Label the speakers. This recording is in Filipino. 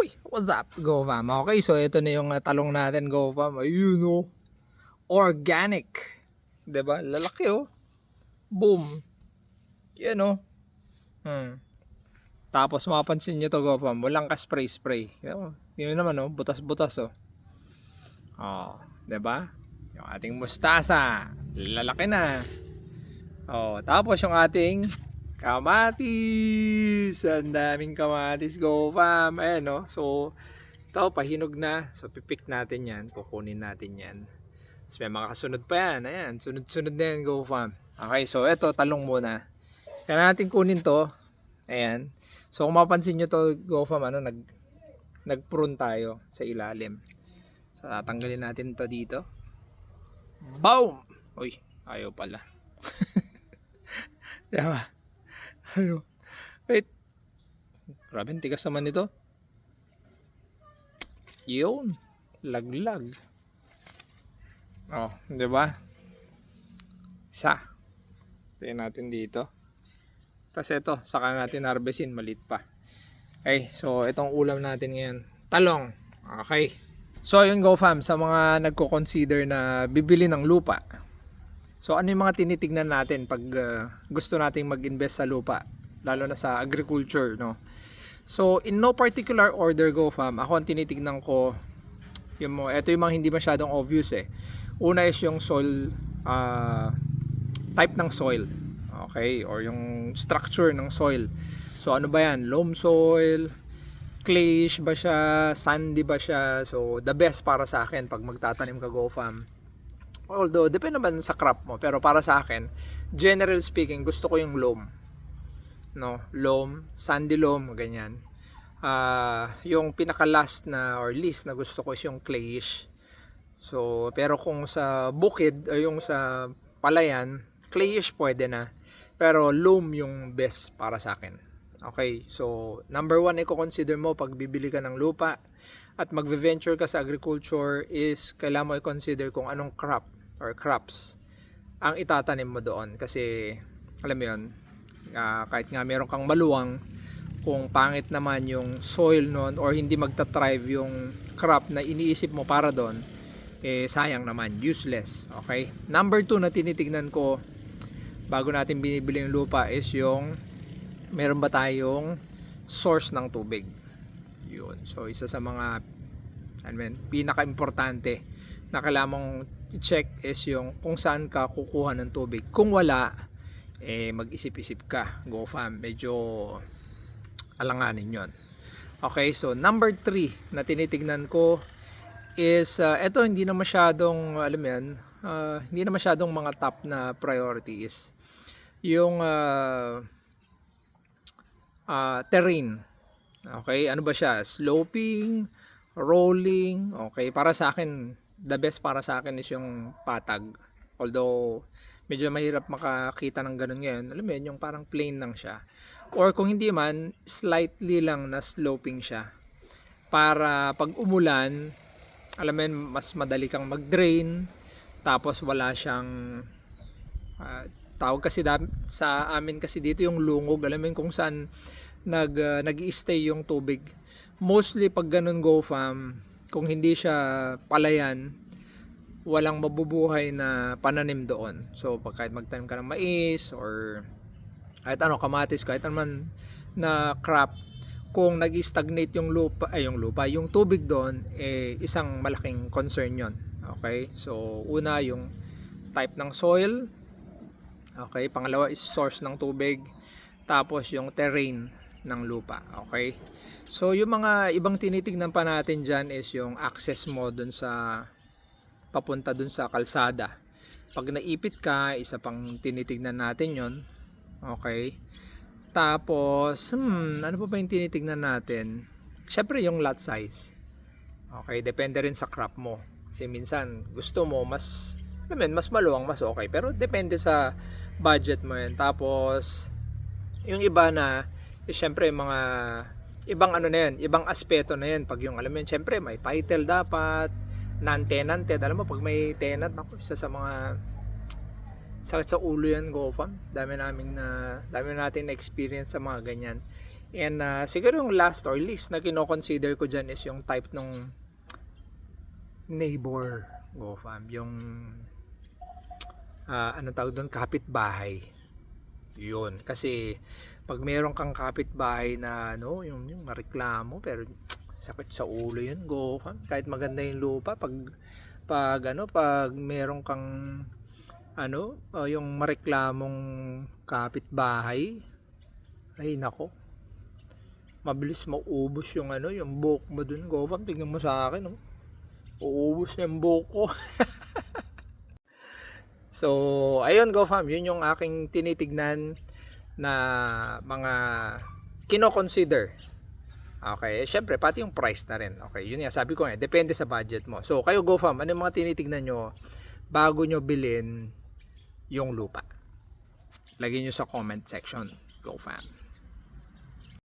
Speaker 1: Uy, what's up, GoFam? Okay, so ito na yung uh, talong natin, GoFam. Ayun, oh. Organic. ba? Lalaki, oh. Boom. Yan, oh. Hmm. Tapos mapapansin nyo to, GoFam. Walang ka-spray-spray. Yan, oh. Yun naman, oh. Butas-butas, oh. Oh, ba? Yung ating mustasa. Lalaki na. Oh, tapos yung ating kamatis. Ang daming kamatis go fam. Ayan no. So ito pahinog na. So pipick natin 'yan. Kukunin natin 'yan. Tapos may mga kasunod pa yan. Ayan, sunod-sunod na yan go fam. Okay, so ito talong muna. Kaya natin kunin to. Ayan. So kung mapansin nyo to go fam, ano, nag, nag-prune tayo sa ilalim. So tatanggalin natin to dito. Boom! Uy, ayaw pala. Diba? Ayaw. Wait. Grabe, tigas naman ito. Yun. Laglag. Oh, di ba? Isa. Tingnan natin dito. Tapos ito, saka natin harvestin, malit pa. Okay, so itong ulam natin ngayon. Talong. Okay. So yun go fam, sa mga nagko-consider na bibili ng lupa. So ano yung mga tinitignan natin pag uh, gusto nating mag-invest sa lupa, lalo na sa agriculture, no? So in no particular order go fam, ako ang tinitignan ko yung mo, ito yung mga hindi masyadong obvious eh. Una is yung soil uh, type ng soil. Okay? Or yung structure ng soil. So ano ba yan? Loam soil, clayish ba siya, sandy ba siya. So the best para sa akin pag magtatanim ka go fam. Although depende naman sa crop mo, pero para sa akin, general speaking, gusto ko yung loam. No, loam, sandy loam, ganyan. Ah, yung pinaka last na or least na gusto ko is yung clayish. So, pero kung sa bukid o yung sa palayan, clayish pwede na. Pero loam yung best para sa akin. Okay, so number one i-consider mo pag bibili ka ng lupa at magve-venture ka sa agriculture is kailangan mo i-consider kung anong crop or crops ang itatanim mo doon. Kasi alam mo yun ah, kahit nga meron kang maluwang kung pangit naman yung soil noon or hindi magta-thrive yung crop na iniisip mo para doon eh sayang naman useless okay? Number two na tinitignan ko bago natin binibili yung lupa is yung meron ba tayong source ng tubig. Yun. So isa sa mga ano yun, pinaka-importante na kailangan mong i-check is yung kung saan ka kukuha ng tubig. Kung wala eh mag-isip-isip ka. Go fam medyo alanganin yon okay so number 3 na tinitignan ko is uh, eto hindi na masyadong alam yan uh, hindi na masyadong mga top na priority is yung uh, uh, terrain. Okay ano ba siya? Sloping rolling okay para sa akin the best para sa akin is yung patag. Although medyo mahirap makakita ng ganun ngayon. Alam mo yun yung parang plain lang siya. Or kung hindi man slightly lang na sloping siya. Para pag umulan alam mo yun mas madali kang mag-drain. Tapos wala siyang ah, tawag kasi da- sa amin kasi dito yung lungog. Alam mo yun kung saan nag uh, nag-stay yung tubig. Mostly pag ganun go fam kung hindi siya palayan walang mabubuhay na pananim doon. So kahit magtanim ka ng mais or kahit ano kamatis kahit naman na crop kung nag-stagnate yung lupa ay yung lupa yung tubig doon eh isang malaking concern yon okay? So una yung type ng soil. Okay? Pangalawa is source ng tubig. Tapos yung terrain ng lupa okay? So yung mga ibang tinitingnan pa natin dyan is yung access mo dun sa papunta dun sa kalsada. Pag naipit ka isa pang tinitingnan natin yon okay? Tapos hmm, ano pa ba yung tinitingnan natin? Syempre yung lot size okay? Depende rin sa crop mo. Kasi minsan gusto mo mas I mean, mas maluwang mas okay. Pero depende sa budget mo yan tapos yung iba na eh, syempre mga ibang ano na yan ibang aspeto na yan. Pag yung alam mo yan syempre may title dapat non-tenanted. Alam mo pag may tenant ako isa sa mga sakit sa ulo yan go fam dami naming na dami natin na experience sa mga ganyan. And ah, siguro yung last or least na kino-consider ko dyan is yung type ng neighbor go fam yung ah, ano tawag doon kapitbahay. Yun. Kasi pag meron kang kapitbahay na ano yung, yung mareklamo pero sakit sa ulo yun go kahit maganda yung lupa pag pag ano pag meron kang ano ah, yung mareklamong kapitbahay ay nako. Mabilis maubos yung ano yung buhok mo dun go fam tingnan mo sa akin oh. uubos na yung buhok ko. So ayun go fam. Yun yung aking tinitignan na mga kino-consider Okay, syempre pati yung price na rin. Okay, yun nga sabi ko nga, depende sa budget mo. So kayo go fam, ano yung mga tinitignan nyo bago nyo bilhin yung lupa? Lagyan nyo sa comment section. Go fam.